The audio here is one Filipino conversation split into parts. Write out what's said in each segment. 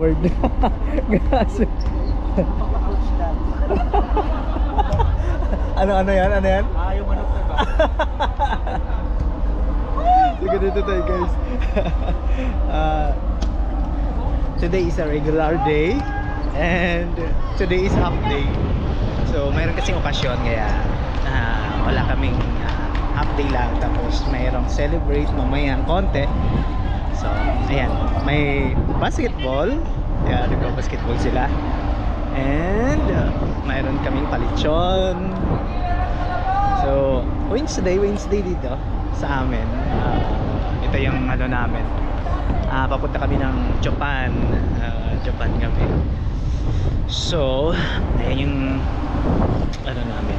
Word. Lang. ano ano yan? Ano yan? Ah, yung manok na ba? Sige dito tayo guys. uh, today is a regular day and today is half day. So mayroon kasing okasyon kaya ah, wala kaming ah, half day lang tapos mayroong celebrate mamaya ang konti. So ayan, may basketball. Kaya nagbabasketball sila. And uh, mayroon kaming palichon. So, Wednesday, Wednesday dito sa amin. Ah, ito yung ano namin. Ah, papunta kami ng Japan. Ah, Japan kami. So, ayan yung ano namin.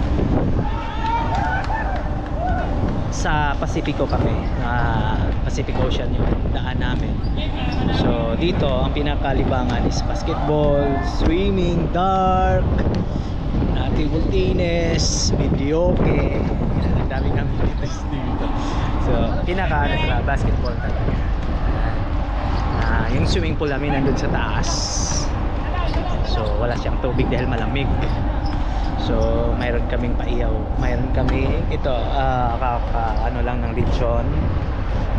Sa Pacifico kami. Ah, Pacific Ocean yung daan namin. So, dito ang pinakalibangan is basketball, swimming, dark, uh, table tennis, videoke. Ang daming activities dito. So, pinaka ano talaga, basketball talaga. Ah, yung swimming pool namin nandun sa taas. So, wala siyang tubig dahil malamig. So, mayroon kaming paiyaw. Mayroon kami ito, ah, kaka, ano lang ng lechon.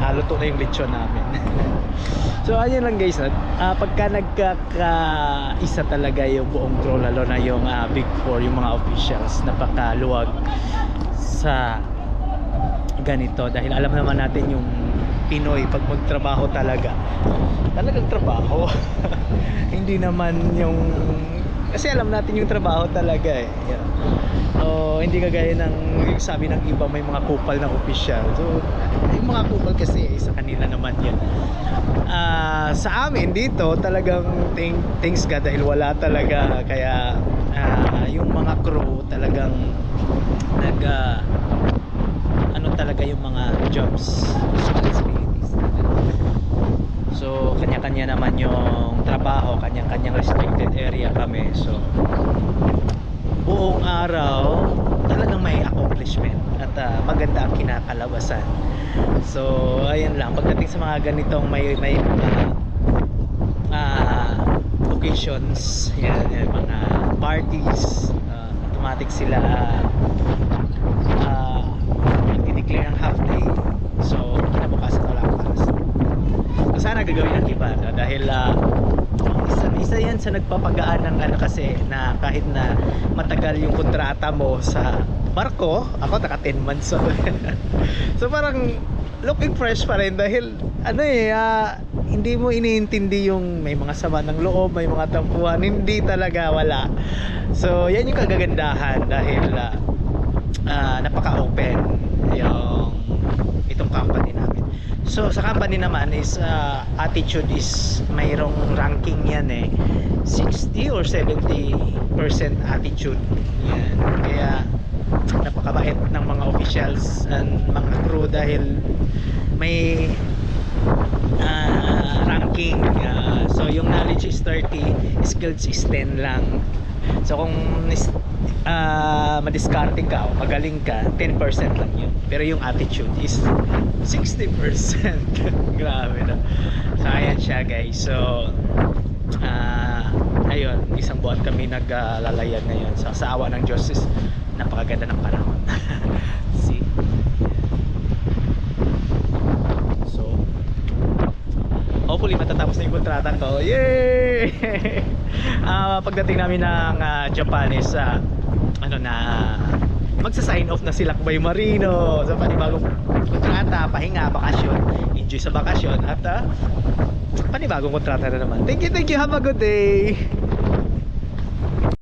Ah, luto na yung lechon namin. so, ayun lang guys. Ah, pagka nagkakaisa talaga yung buong crew, lalo na yung ah, Big Four, yung mga officials, napakaluwag sa ganito. Dahil alam naman natin yung Pinoy, pag magtrabaho talaga, talagang trabaho. Hindi naman yung kasi alam natin yung trabaho talaga eh. Yeah. So, hindi kagaya ng yung sabi ng iba may mga kupal na official. So, yung mga kupal kasi eh, sa kanila naman yan. Ah, sa amin dito talagang thank, thanks God dahil wala talaga kaya ah, yung mga crew talagang nag ah, ano talaga yung mga jobs responsibilities So, kanya-kanya naman yung trabaho, kanya-kanyang restricted area kami. So, buong araw, talagang may accomplishment at ah, maganda ang kinakalabasan. So, ayun lang. Pagdating sa mga ganitong may may mga ah, occasions, yan, yan, mga parties, ah, automatic sila uh, declare ang half day. So, kinabukasan wala akong alas. So, sana gagawin ng iba no? dahil ah, isa, isa yan sa nagpapagaan ng ano kasi na kahit na matagal yung kontrata mo sa barko, ako naka 10 months so, so parang looking fresh pa rin dahil ano eh ah, hindi mo iniintindi yung may mga sama ng loob, may mga tampuhan, hindi talaga wala. So yan yung kagagandahan dahil ah, ah, napaka-open So sa company naman is uh, attitude is mayroong ranking yan eh. 60 or 70% attitude. Yan. Kaya napakabait ng mga officials and mga crew dahil may uh, ranking. Uh, so yung na 6.30 skills is 10 lang. So kung uh, madiscarding ka o magaling ka 10% lang yun. Pero yung attitude is 60% grabe na so ayan siya guys. So uh, ayun. Isang buwan kami naglalayan ah, uh, ngayon. So, sa awa ng Diyos is napakaganda ng panahon. hopefully matatapos na yung kontrata ko. Yay! Ah, pagdating namin ng ah, Japan is ah, ano na magsa-sign off na si Lakbay Marino sa panibagong kontrata, pahinga, bakasyon enjoy sa bakasyon at ah, panibagong kontrata na naman. Thank you, thank you, have a good day